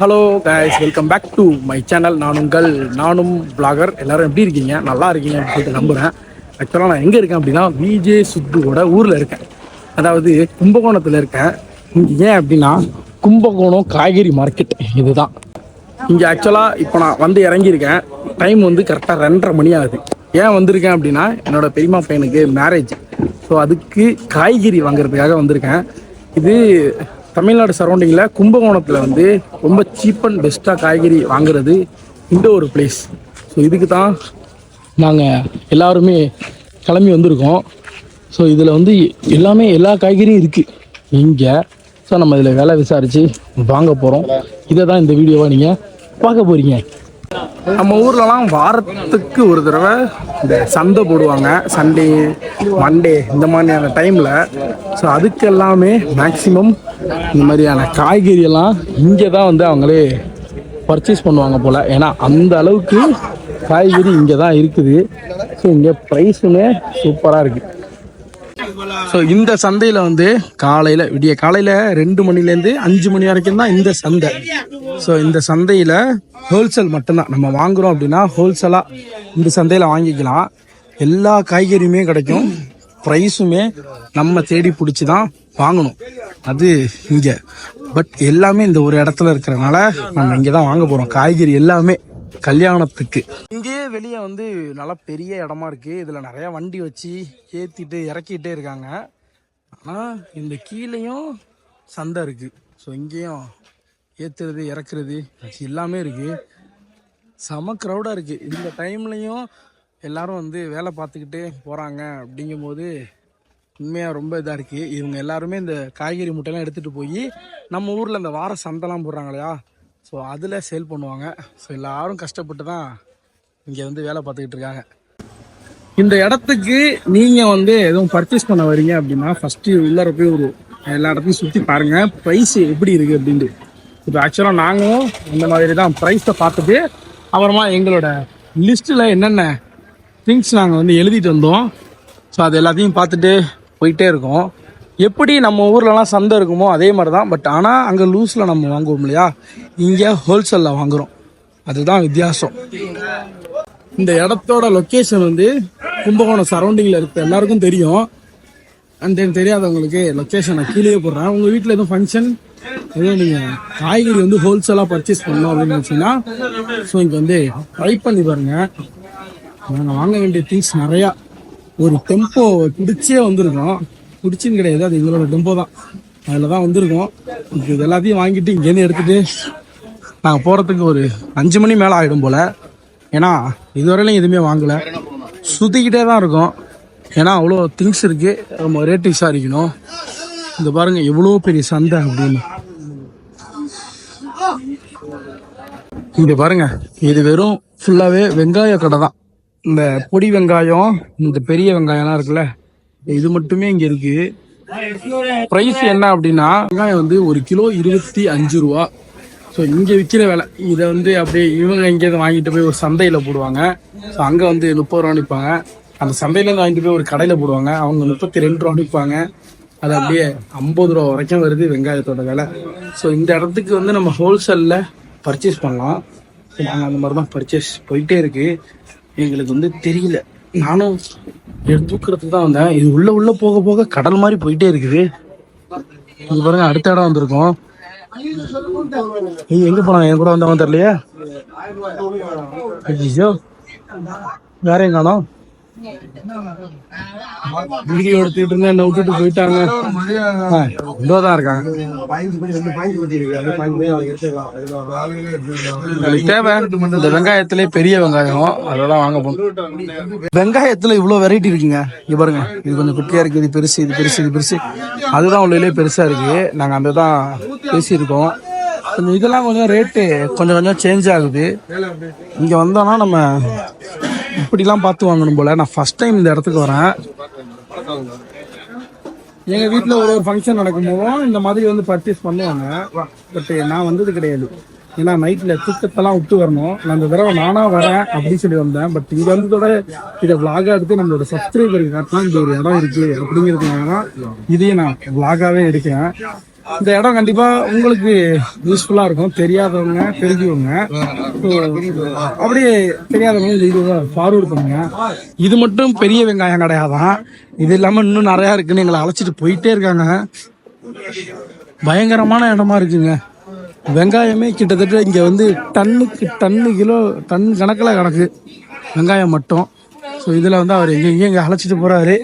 Hello guys welcome back to my channel நான் உங்கள் நானும் பிளாகர் எல்லாரும் எப்படி இருக்கீங்க? நல்லா இருக்கீங்க அப்படின்னு சொல்லிட்டு நம்புகிறேன் ஆக்சுவலாக நான் எங்கே இருக்கேன் அப்படின்னா விஜே சுத்துவோட ஊரில் இருக்கேன். அதாவது கும்பகோணத்தில் இருக்கேன். இங்கே ஏன் அப்படின்னா கும்பகோணம் காய்கறி மார்க்கெட் இதுதான். இங்கே ஆக்சுவலாக இப்போ நான் வந்து இறங்கியிருக்கேன். டைம் வந்து கரெக்டாக ரெண்டரை மணி ஆகுது. ஏன் வந்திருக்கேன் அப்படின்னா என்னோட பெரியம்மா பையனுக்கு மேரேஜ் ஸோ அதுக்கு காய்கறி வாங்குறதுக்காக வந்திருக்கேன். இது தமிழ்நாடு சரௌண்டிங்கில் கும்பகோணத்தில் வந்து ரொம்ப சீப் அண்ட் பெஸ்ட்டாக காய்கறி வாங்குறது இந்த ஒரு பிளேஸ் ஸோ இதுக்கு தான் நாங்கள் எல்லாருமே கிளம்பி வந்திருக்கோம். ஸோ இதில் வந்து எல்லாமே எல்லா காய்கறியும் இருக்குது இங்கே ஸோ நம்ம இதில் வேலை விசாரித்து வாங்க போகிறோம் இதை தான் இந்த வீடியோவை நீங்கள் பார்க்க போகிறீங்க நம்ம ஊர்லலாம் வாரத்துக்கு ஒரு தடவை இந்த சந்தை போடுவாங்க. சண்டே மண்டே இந்த மாதிரியான டைமில் ஸோ அதுக்கு எல்லாமே மேக்ஸிமம் இந்த மாதிரியான காய்கறியெல்லாம் இங்கே தான் வந்து அவங்களே பர்ச்சேஸ் பண்ணுவாங்க போல். ஏன்னா அந்த அளவுக்கு காய்கறி இங்கே தான் இருக்குது. ஸோ இங்கே ப்ரைஸுமே சூப்பராக இருக்குது ஸோ இந்த சந்தையில் வந்து காலையில் விடிய காலையில் ரெண்டு மணிலேருந்து அஞ்சு மணி வரைக்கும் தான் இந்த சந்தை. ஸோ இந்த சந்தையில் ஹோல்சேல் மட்டும்தான். நம்ம வாங்குறோம் அப்படின்னா ஹோல்சேலாக இந்த சந்தையில் வாங்கிக்கலாம். எல்லா காய்கறியுமே கிடைக்கும். ப்ரைஸுமே நம்ம தேடி பிடிச்சி தான் வாங்கணும். அது இங்கே. பட் எல்லாமே இந்த ஒரு இடத்துல இருக்கிறனால நம்ம இங்கே தான் வாங்க போகிறோம் காய்கறி எல்லாமே. கல்யாணத்துக்கு. இங்கேயே வெளியே வந்து நல்லா பெரிய இடமா இருக்கு. இதுல நிறைய வண்டி வச்சு ஏத்திட்டு இறக்கிட்டே இருக்காங்க. ஆனா இந்த கீழேயும் சந்தை இருக்கு. ஸோ இங்கேயும் ஏத்துறது இறக்குறது எல்லாமே இருக்கு. செம க்ரௌடா இருக்கு. இந்த டைம்லயும் எல்லாரும் வந்து வேலை பார்த்துக்கிட்டே போறாங்க அப்படிங்கும்போது உண்மையாக ரொம்ப இதாக இருக்குது இவங்க எல்லாருமே இந்த காய்கறி முட்டையெல்லாம் எடுத்துகிட்டு போய் நம்ம ஊரில் இந்த வார சந்தைலாம் போடுறாங்க இல்லையா? ஸோ அதில் சேல் பண்ணுவாங்க. ஸோ எல்லாரும் கஷ்டப்பட்டு தான் இங்கே வந்து வேலை பார்த்துக்கிட்டு இருக்காங்க. இந்த இடத்துக்கு நீங்கள் வந்து எதுவும் பர்ச்சேஸ் பண்ண வரீங்க அப்படின்னா ஃபஸ்ட்டு உள்ளார போய் ஒரு எல்லா இடத்தையும் சுற்றி பாருங்கள் ப்ரைஸ் எப்படி இருக்குது அப்படின்ட்டு. இப்போ ஆக்சுவலாக நாங்களும் இந்த மாதிரி தான் ப்ரைஸை பார்த்துட்டு அப்புறமா எங்களோட லிஸ்ட்டில் என்னென்ன திங்ஸ் நாங்கள் வந்து எழுதிட்டு வந்தோம். ஸோ அது எல்லாத்தையும் பார்த்துட்டு போயிட்டே இருக்கோம். எப்படி நம்ம ஊர்லலாம் சந்தை இருக்குமோ அதே மாதிரி தான் பட் ஆனால் அங்கே லூஸில் நம்ம வாங்குவோம் இல்லையா? இங்கே ஹோல்சேலில் வாங்குகிறோம் அதுதான் வித்தியாசம். இந்த இடத்தோட லொக்கேஷன் வந்து கும்பகோணம் சரௌண்டிங்கில் இருக்க எல்லாருக்கும் தெரியும். அண்ட் தென் தெரியாதவங்களுக்கு லொக்கேஷன் நான் கீழே போடுறேன். உங்கள் வீட்டில் எதுவும் ஃபங்க்ஷன் எதுவும் நீங்கள் காய்கறி வந்து ஹோல்சேலாக பர்ச்சேஸ் பண்ணணும் அப்படின்னு நினச்சிங்கன்னா ஸோ இங்கே வந்து ட்ரை பண்ணி பாருங்கள் நாங்கள் வாங்க வேண்டிய திங்ஸ் நிறையா. ஒரு டெம்போ பிடிச்சே வந்திருக்கோம். குடிச்சின்னு கிடையாது. அது எங்களோட டெம்போ தான். அதில் தான் வந்திருக்கோம். இது எல்லாத்தையும் வாங்கிட்டு இங்கேருந்து எடுத்துகிட்டு நாங்கள் போகிறதுக்கு ஒரு அஞ்சு மணி மேலே ஆகிடும் போல். ஏன்னா இதுவரையிலும் எதுவுமே வாங்கலை. சுற்றிக்கிட்டே தான் இருக்கோம். ஏன்னா அவ்வளோ திங்ஸ் இருக்குது நம்ம ரேட்டு விசாரிக்கணும். இந்த பாருங்கள் எவ்வளோ பெரிய சந்தை அப்படின்னு. இங்கே பாருங்கள் இது வெறும் ஃபுல்லாகவே வெங்காய கடை தான். இந்த பொடி வெங்காயம் இந்த பெரிய வெங்காயம்லாம் இருக்குல்ல இது மட்டுமே இங்க இருக்கு. பிரைஸ் என்ன அப்படின்னா வெங்காயம் வந்து ஒரு கிலோ இருபத்தி அஞ்சு ரூபா. ஸோ இங்கே விற்கிற விலை இதை வந்து அப்படியே இவங்க இங்கேருந்து வாங்கிட்டு போய் ஒரு சந்தையில் போடுவாங்க. ஸோ அங்கே வந்து முப்பது ரூபா நிற்பாங்க அந்த சந்தையிலேருந்து வாங்கிட்டு போய் ஒரு கடையில் போடுவாங்க. அவங்க முப்பத்தி ரெண்டு ரூபா நிற்பாங்க அது அப்படியே ஐம்பது ரூபா வரைக்கும் வருது வெங்காயத்தோட விலை. ஸோ இந்த இடத்துக்கு வந்து நம்ம ஹோல்சேலில் பர்ச்சேஸ் பண்ணலாம். நாங்கள் அந்த மாதிரி தான் பர்ச்சேஸ் போயிட்டே இருக்குது எங்களுக்கு வந்து தெரியல. நானும் தூக்கிறதுக்கு தான் வந்தேன். இது உள்ள உள்ள போக போக கடல் மாதிரி போயிட்டே இருக்குது. இது பாருங்க அடுத்த இடம் வந்திருக்கோம். நீ எங்க போனாங்க? என் கூட வந்தவன் தெரியலையே? ஐயோ வேற எங்க காணோம் வீடியோ இருந்தேன் என்ன விட்டுட்டு போயிட்டாங்க? இதோ தான் இருக்காங்க. தேவை. இந்த வெங்காயத்திலே பெரிய வெங்காயம். அதெல்லாம் வாங்க போகணும். வெங்காயத்துல இவ்வளவு வெரைட்டி இருக்குங்க. இங்க பாருங்க. இது கொஞ்சம் குட்டியா இருக்கு. இது பெருசு இது பெருசு இது பெருசு. அதுதான் உள்ளே பெருசா இருக்கு. நாங்க அந்த தான் பேசியிருக்கோம். கொஞ்சம் இதெல்லாம் கொஞ்சம் ரேட்டு கொஞ்சம் கொஞ்சம் சேஞ்ச் ஆகுது. இங்க வந்தோம்னா நம்ம இப்படிலாம் பார்த்து வாங்கணும் போல. நான் ஃபர்ஸ்ட் டைம் இந்த இடத்துக்கு வரேன். எங்கள் வீட்டில் ஒரு ஒரு ஃபங்க்ஷன் நடக்கும்போதும் இந்த மாதிரி வந்து பர்ச்சேஸ் பண்ணுவாங்க. பட் நான் வந்தது கிடையாது. ஏன்னா நைட்டில் தூக்கத்தெல்லாம் விட்டு வரணும். நான் இந்த தடவை நானாக வரேன் அப்படின்னு சொல்லி வந்தேன். பட் இங்கே வந்ததோட இதை vlog-ஆ எடுத்து நம்மளோட சப்ஸ்கிரைபருக்கு காட்டினா இந்த ஒரு இடம் இருக்குது அப்படிங்கிறதுனால தான் இதையும் நான் விளாகாகவே எடுக்கிறேன் இந்த இடம் கண்டிப்பா உங்களுக்கு யூஸ்ஃபுல்லா இருக்கும். தெரியாதவங்க தெரிஞ்சவங்க. அப்படியே தெரியாதவங்க இந்த இது ஃபார்வர்ட் பண்ணுங்க. இது மட்டும் பெரிய வெங்காயம் கிடையாதான். இது இல்லாம இன்னும் நிறைய இருக்குன்னு எங்களை அழைச்சிட்டு போயிட்டே இருக்காங்க. பயங்கரமான இடமா இருக்குங்க. வெங்காயமே கிட்டத்தட்ட இங்க வந்து டன்னுக்கு டன்னு கிலோ டன் கணக்கில் கணக்கு வெங்காயம் மட்டும். ஸோ இதில் வந்து அவர் எங்கே எங்கே அழைச்சிட்டு போறாரு.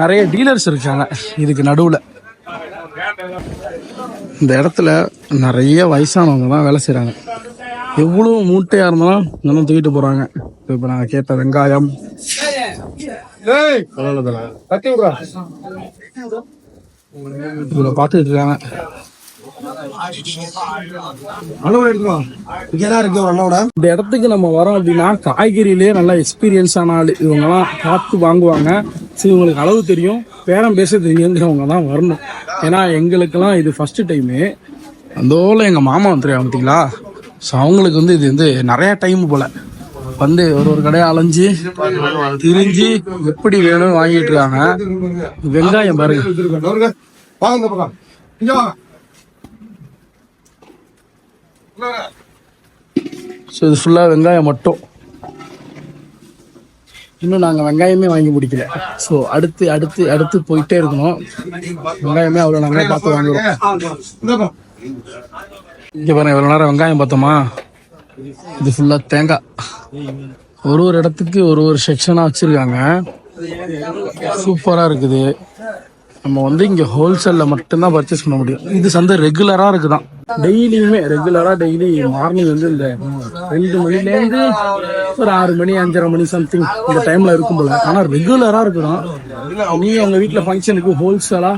நிறைய டீலர்ஸ் இருக்காங்க. இதுக்கு நடுவில். இந்த இடத்துல நிறைய வயசானவங்க தான் வேலை செய்கிறாங்க எவ்வளோ மூட்டையாக இருந்தாலும் நல்லா தூக்கிட்டு போகிறாங்க இப்போ நான் கேட்ட வெங்காயம். இவ்வளோ பார்த்துட்டு இருக்காங்க. இந்த இடத்துக்கு நம்ம வரோம் அப்படின்னா காய்கறியிலே நல்லா எக்ஸ்பீரியன்ஸ் ஆன ஆள். இவங்கெல்லாம் பார்த்து வாங்குவாங்க. சரி இவங்களுக்கு அளவு தெரியும். பேரம் பேச தெரியுங்கிறவங்க தான் வரணும். ஏன்னா எங்களுக்கெல்லாம் இது ஃபர்ஸ்ட் டைமு அந்தோல எங்கள் மாமா வந்துருக்காங்க பார்த்தீங்களா ஸோ அவங்களுக்கு வந்து இது வந்து நிறைய டைம் போல. வந்து ஒரு ஒரு கடையை அலைஞ்சு திரிஞ்சு எப்படி வேணும் வாங்கிட்டு இருக்காங்க. வெங்காயம் பாருங்க வாங்க இந்த பக்கம் இங்க வாங்க ஸோ இது ஃபுல்லாக வெங்காயம் மட்டும். இன்னும் நாங்கள் வெங்காயமே வாங்கி பிடிக்கல ஸோ அடுத்து அடுத்து அடுத்து போயிட்டே இருக்கணும். வெங்காயமே அவ்வளோ நாங்களே பார்த்து வாங்குறோம். இங்கே பாருங்க இவ்வளோ நேரம் வெங்காயம் பார்த்தோமா? இது ஃபுல்லாக தேங்காய். ஒரு ஒரு இடத்துக்கு ஒரு ஒரு செக்ஷனாக வச்சுருக்காங்க. சூப்பராக இருக்குது. நம்ம வந்து இங்கே ஹோல்சேலில் மட்டும்தான் பர்ச்சேஸ் பண்ண முடியும். இது சந்தை ரெகுலராக இருக்குதான். டெய்லியுமே ரெகுலராக டெய்லி மார்னிங் வந்து இந்த ரெண்டு மணிலேருந்து ஒரு ஆறு மணி அஞ்சரை மணி சம்திங் இந்த டைமில் இருக்கும் போல. ஆனால் ரெகுலராக இருக்குதான். நீங்கள் உங்கள் வீட்டில் ஃபங்க்ஷனுக்கு ஹோல்சேலாக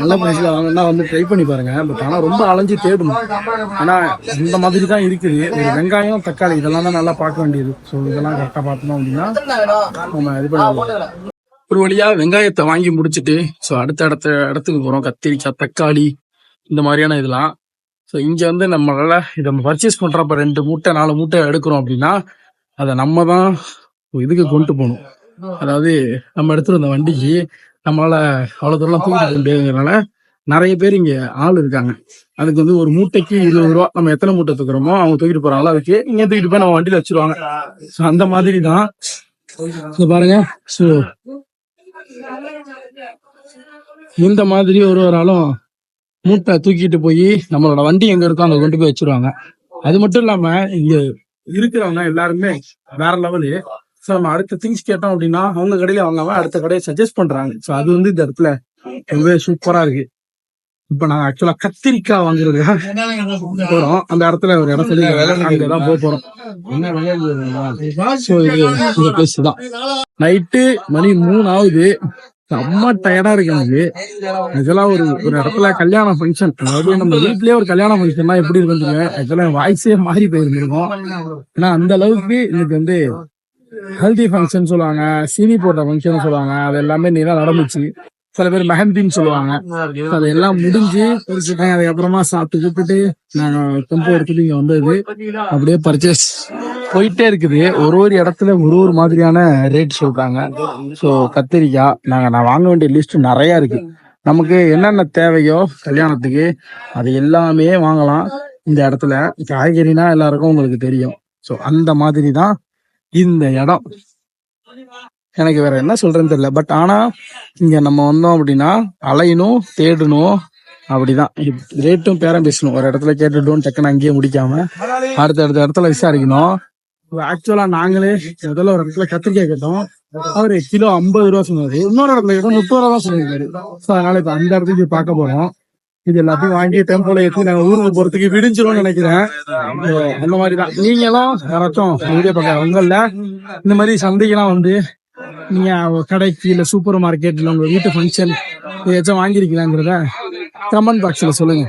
நல்ல ப்ரைஸில் வாங்கினா வந்து ட்ரை பண்ணி பாருங்க. பட் ஆனால் ரொம்ப அலைஞ்சு தேடணும். ஆனால் இந்த மாதிரி தான் இருக்குது. ஒரு வெங்காயம் தக்காளி இதெல்லாம் தான் நல்லா பார்க்க வேண்டியது. ஸோ இதெல்லாம் கரெக்டாக பார்த்தோம் அப்படின்னா நம்ம இது பண்ணலாம் ஒரு வழியா வெங்காயத்தை வாங்கி முடிச்சிட்டு ஸோ அடுத்த அடுத்த இடத்துக்கு போகிறோம் கத்திரிக்காய் தக்காளி இந்த மாதிரியான இதெல்லாம். ஸோ இங்கே வந்து நம்மளால இதை பர்ச்சேஸ் பண்ணுறப்ப ரெண்டு மூட்டை நாலு மூட்டை எடுக்கிறோம் அப்படின்னா அதை நம்ம தான் இதுக்கு கொண்டு போகணும். அதாவது நம்ம எடுத்துகிட்டு வந்த வண்டிக்கு நம்மளால அவ்வளோ தூரம் தூக்கிட்டு முடியாதுங்கிறனால நிறைய பேர் இங்கே ஆள் இருக்காங்க. அதுக்கு வந்து ஒரு மூட்டைக்கு இருபது ரூபா நம்ம எத்தனை மூட்டை தூக்குறோமோ அவங்க தூக்கிட்டு போறாங்களோ அதுக்கு இங்கே தூக்கிட்டு போய் நம்ம வண்டியில் வச்சிருவாங்க. ஸோ அந்த மாதிரி தான். ஸோ பாருங்க. ஸோ இந்த மாதிரி ஒரு ஒரு ஆளும் மூட்டை தூக்கிட்டு போய் நம்மளோட வண்டி எங்க இருக்கோ அங்க கொண்டு போய் வச்சிருவாங்க. அது மட்டும் இல்லாம இங்க இருக்கிறவங்க எல்லாருமே வேற லெவலு ஸோ நம்ம அடுத்த திங்ஸ் கேட்டோம் அப்படின்னா அவங்க கடையில வாங்காம அடுத்த கடையை சஜஸ்ட் பண்றாங்க. ஸோ அது வந்து இந்த இடத்துல ரொம்பவே சூப்பரா இருக்கு. இப்போ நாங்க ஆக்சுவலா கத்திரிக்காய் வாங்குறதுக்காக போறோம். அந்த இடத்துல ஒரு இடம் சொல்லி அங்கதான் போக போறோம். ஸோ இது? இந்த பிளேஸ் தான் நைட்டு மணி மூணு ஆகுது. செம்ம டயர்டா இருக்கு எனக்கு. இதெல்லாம் ஒரு ஒரு இடத்துல கல்யாண ஃபங்க்ஷன் அதாவது நம்ம வீட்லயே ஒரு கல்யாண ஃபங்க்ஷன்னா எப்படி இருக்குன்னு ஆக்சுவலா வாய்ஸே மாறி போயிருந்திருக்கும் ஏன்னா அந்த அளவுக்கு எனக்கு வந்து ஹெல்தி ஃபங்க்ஷன் சொல்லுவாங்க சீனி போட்ட ஃபங்க்ஷன் சொல்லுவாங்க. அது எல்லாமே நீதான் நடந்துச்சு. சில பேர் மெஹந்தின்னு சொல்லுவாங்க. அது எல்லாம் முடிஞ்சு நாங்க அதுக்கப்புறமா சாப்பிட்டு கூப்பிட்டு நாங்க டெம்போ எடுத்துட்டு இங்க வந்தது. அப்படியே பர்ச்சேஸ் போயிட்டே இருக்குது. ஒரு ஒரு இடத்துல ஒரு ஒரு மாதிரியான ரேட் சொல்றாங்க. ஸோ கத்திரிக்காய் நாங்க நான் வாங்க வேண்டிய லிஸ்ட் நிறைய இருக்கு. நமக்கு என்னென்ன தேவையோ கல்யாணத்துக்கு அது எல்லாமே வாங்கலாம். இந்த இடத்துல காய்கறினா எல்லாருக்கும் உங்களுக்கு தெரியும். ஸோ அந்த மாதிரி தான் இந்த இடம். எனக்கு வேற என்ன சொல்றேன்னு தெரியல. பட் ஆனா இங்க நம்ம வந்தோம் அப்படின்னா அலையணும் தேடணும். அப்படிதான். ரேட்டும் பேரம் பேசணும். ஒரு இடத்துல கேட்டுட்டோம் டக்குன்னு அங்கேயே முடிக்காம அடுத்த அடுத்த இடத்துல விசாரிக்கணும். ஆக்சுவலா நாங்களே முதல்ல ஒரு இடத்துல கத்திரிக்காய் கேட்டோம். அவரு கிலோ ஐம்பது ரூபா சொன்னாரு. இன்னொரு இடத்துல கேட்டோம் முப்பது ரூபா தான் சொல்லியிருக்காரு ஸோ அதனால இப்ப அந்த இடத்துக்கு போய் பார்க்க போறோம். இது எல்லாத்தையும் வாங்கி டெம்போல ஏற்றி நாங்க ஊருக்கு போறதுக்கு விடிஞ்சிரும் நினைக்கிறேன். அந்த மாதிரி தான் நீங்களும் யாராச்சும் வீடியோ பார்க்க உங்கள இந்த மாதிரி சந்தைக்கெல்லாம் வந்து நீங்க கடைக்கு இல்ல சூப்பர் மார்க்கெட் இல்ல உங்க வீட்டு ஃபங்க்ஷன் ஏதாச்சும் வாங்கிருக்கீங்களாங்கிறத கமெண்ட் பாக்ஸ்ல சொல்லுங்க.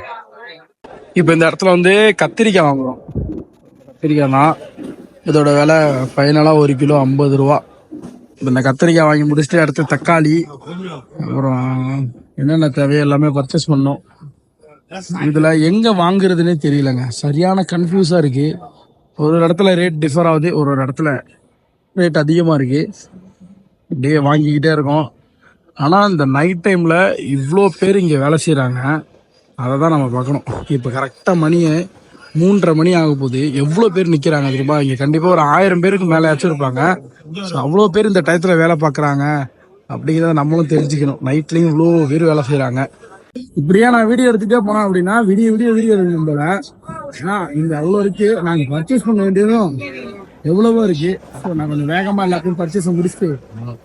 இப்போ இந்த இடத்துல வந்து கத்திரிக்காய் வாங்குறோம். கத்திரிக்காய் தான் இதோட விலை ஃபைனலாக ஒரு கிலோ ஐம்பது ரூபா. இந்த கத்திரிக்காய் வாங்கி முடிச்சுட்டு அடுத்து தக்காளி அப்புறம் என்னென்ன தேவையோ எல்லாமே பர்ச்சேஸ் பண்ணோம். இதில் எங்கே வாங்குறதுனே தெரியலங்க. சரியான கன்ஃபியூஸாக இருக்குது ஒரு ஒரு இடத்துல ரேட் டிஃபர் ஆகுது ஒரு ஒரு இடத்துல ரேட் அதிகமாக இருக்குது அப்படியே வாங்கிக்கிட்டே இருக்கோம். ஆனால் இந்த நைட் டைமில் இவ்வளோ பேர் இங்கே வேலை செய்கிறாங்க அதை தான் நம்ம பார்க்கணும். இப்போ கரெக்டாக மணியை மூன்றரை மணி ஆக போகுது. எவ்வளோ பேர் நிற்கிறாங்க தெரியுமா? இங்கே கண்டிப்பாக ஒரு ஆயிரம் பேருக்கு மேலே வச்சுருப்பாங்க ஸோ அவ்வளோ பேர் இந்த டயத்தில் வேலை பார்க்குறாங்க. அப்படிங்கிறத நம்மளும் தெரிஞ்சுக்கணும். நைட்லேயும் இவ்வளோ பேர் வேலை செய்கிறாங்க இப்படியே நான் வீடியோ எடுத்துகிட்டே போனேன் அப்படின்னா விடிய விடிய வீடியோ எடுக்கணும் ஏன்னா இந்த அவ்வளோ இருக்கு. நாங்கள் பர்ச்சேஸ் பண்ண வேண்டியதும் எவ்வளவோ இருக்கு. ஸோ நான் கொஞ்சம் வேகமாக எல்லாத்தையும் பர்ச்சேஸ் முடிச்சுட்டு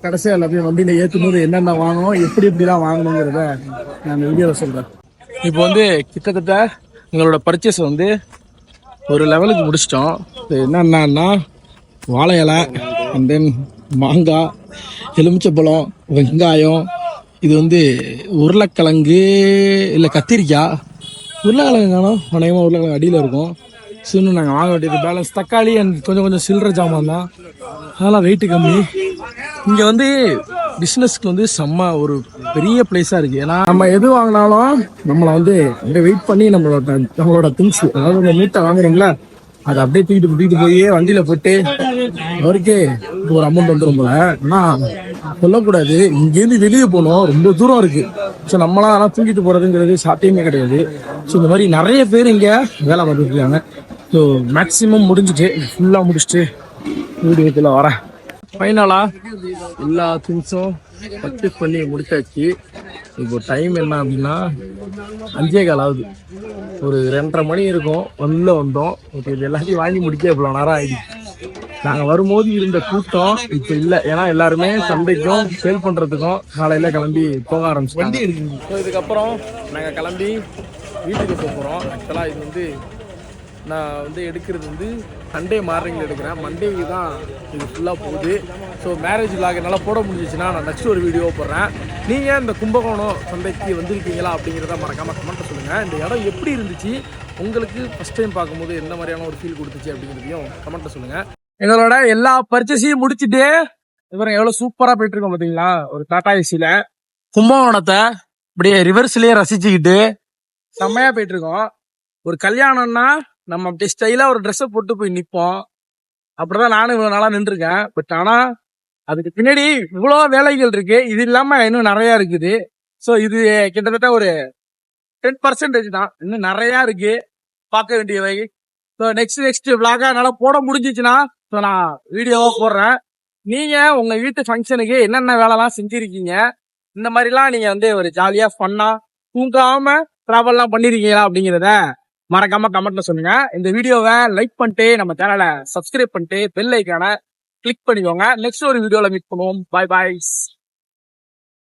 கடைசியாக எல்லாத்தையும் வண்டியில் ஏற்றும் போது என்னென்ன வாங்கணும் எப்படி எப்படிலாம் வாங்கணுங்கிறத நான் இந்த வீடியோவில் சொல்கிறேன் இப்போ வந்து கிட்டத்தட்ட எங்களோட பர்ச்சேஸ் வந்து ஒரு லெவலுக்கு முடிச்சிட்டோம். இது என்னென்னா வாழை இலை அண்ட் தென் மாங்காய் எலுமிச்சப்பழம் வெங்காயம் இது வந்து உருளைக்கிழங்கு இல்லை கத்திரிக்காய். உருளைக்கிழங்கு காணும் அநேகமாக உருளைக்கிழங்கு அடியில் இருக்கும். ஸோ இன்னும் நாங்கள் வாங்க வேண்டியது பேலன்ஸ் தக்காளி அண்ட் கொஞ்சம் கொஞ்சம் சில்லற ஜாமான் தான். அதெல்லாம் வெயிட்டு கம்மி. இங்கே வந்து பிஸ்னஸ்க்கு வந்து செம்ம ஒரு பெரிய பிளேஸாக இருக்குது ஏன்னா நம்ம எது வாங்கினாலும் நம்மளை வந்து இங்கே வெயிட் பண்ணி நம்மளோட நம்மளோட திங்ஸ் அதாவது நம்ம மீட்டை வாங்குறீங்களா அதை அப்படியே தூக்கிட்டு தூக்கிட்டு போய் வண்டியில் போட்டு அவருக்கே ஒரு அமௌண்ட் வந்துடும் போல. ஆனால் சொல்லக்கூடாது. இங்கேருந்து வெளியே போகணும். ரொம்ப தூரம் இருக்கு. ஸோ நம்மளாம் ஆனால் தூக்கிட்டு போகிறதுங்கிறது சாத்தியமே கிடையாது. ஸோ இந்த மாதிரி நிறைய பேர் இங்கே வேலை பார்த்துருக்காங்க ஸோ மேக்ஸிமம் முடிஞ்சிட்டு ஃபுல்லாக முடிச்சுட்டு வீடியோத்தில் வரேன். ஃபைனலாக எல்லா திங்ஸும் பர்ச்சேஸ் பண்ணி முடிச்சாச்சு. இப்போ டைம் என்ன அப்படின்னா அஞ்சே கால் ஆகுது. ஒரு ரெண்டரை மணி இருக்கும். உள்ள வந்தோம். இப்போ இது எல்லாத்தையும் வாங்கி முடிக்க இவ்வளோ நேரம் ஆகிடுச்சு நாங்கள் வரும்போது இருந்த கூட்டம் இப்போ இல்லை. ஏன்னா எல்லாருமே சந்தைக்கும் சேல் பண்ணுறதுக்கும் காலையில் கிளம்பி போக ஆரம்பிச்சு வண்டி இதுக்கப்புறம் நாங்கள் கிளம்பி வீட்டுக்கு போக போகிறோம் ஆக்சுவலாக இது வந்து நான் வந்து எடுக்கிறது வந்து சண்டே மார்னிங்கில் எடுக்கிறேன். மண்டேக்கு தான் இது ஃபுல்லாக போகுது. ஸோ மேரேஜ் vlog என்னால் போட முடிஞ்சிச்சுன்னா நான் நெக்ஸ்ட் ஒரு வீடியோ போடுறேன். நீங்கள் இந்த கும்பகோணம் சந்தைக்கு வந்திருக்கீங்களா அப்படிங்கிறத மறக்காமல் கமெண்ட்டை சொல்லுங்கள் இந்த இடம் எப்படி இருந்துச்சு? உங்களுக்கு ஃபஸ்ட் டைம் பார்க்கும்போது எந்த மாதிரியான ஒரு ஃபீல் கொடுத்துச்சு அப்படிங்கிறதையும் கமெண்ட்டை சொல்லுங்கள் எங்களோட எல்லா பர்ச்சேஸையும் முடிச்சுட்டு இவங்க எவ்வளோ சூப்பராக போயிட்டு இருக்கோம் பார்த்தீங்களா ஒரு டாட்டா ஏசியில் கும்பகோணத்தை அப்படியே ரிவர்ஸ்லேயே ரசிச்சுக்கிட்டு செம்மையாக போயிட்டு இருக்கோம். ஒரு கல்யாணம்னா நம்ம அப்படியே ஸ்டைலா ஒரு ட்ரெஸ்ஸை போட்டு போய் நிற்போம் அப்படிதான் நானும் இவ்வளோ நாளாக நின்றுருக்கேன். பட் ஆனால் அதுக்கு பின்னாடி இவ்வளோ வேலைகள் இருக்கு. இது இல்லாமல் இன்னும் நிறையா இருக்குது. ஸோ இது கிட்டத்தட்ட ஒரு டென் பர்சன்டேஜ் தான். இன்னும் நிறையா இருக்கு. பார்க்க வேண்டியவை ஸோ நெக்ஸ்ட் நெக்ஸ்ட் விளாக என்னால் போட முடிஞ்சிச்சுன்னா ஸோ நான் வீடியோவாக போடுறேன். நீங்கள் உங்கள் வீட்டு ஃபங்க்ஷனுக்கு என்னென்ன வேலைலாம் செஞ்சுருக்கீங்க? இந்த மாதிரிலாம் நீங்கள் வந்து ஒரு ஜாலியாக ஃபன்னாக தூங்காமல் ட்ராவல்லாம் பண்ணியிருக்கீங்களா அப்படிங்கிறத மறக்காம கமெண்ட்ல சொல்லுங்க. இந்த வீடியோவை லைக் பண்ணிட்டு நம்ம சேனலை சப்ஸ்கிரைப் பண்ணிட்டு பெல் ஐக்கான கிளிக் பண்ணிக்கோங்க. நெக்ஸ்ட் ஒரு வீடியோல மீட் பண்ணுவோம். பாய் பாய்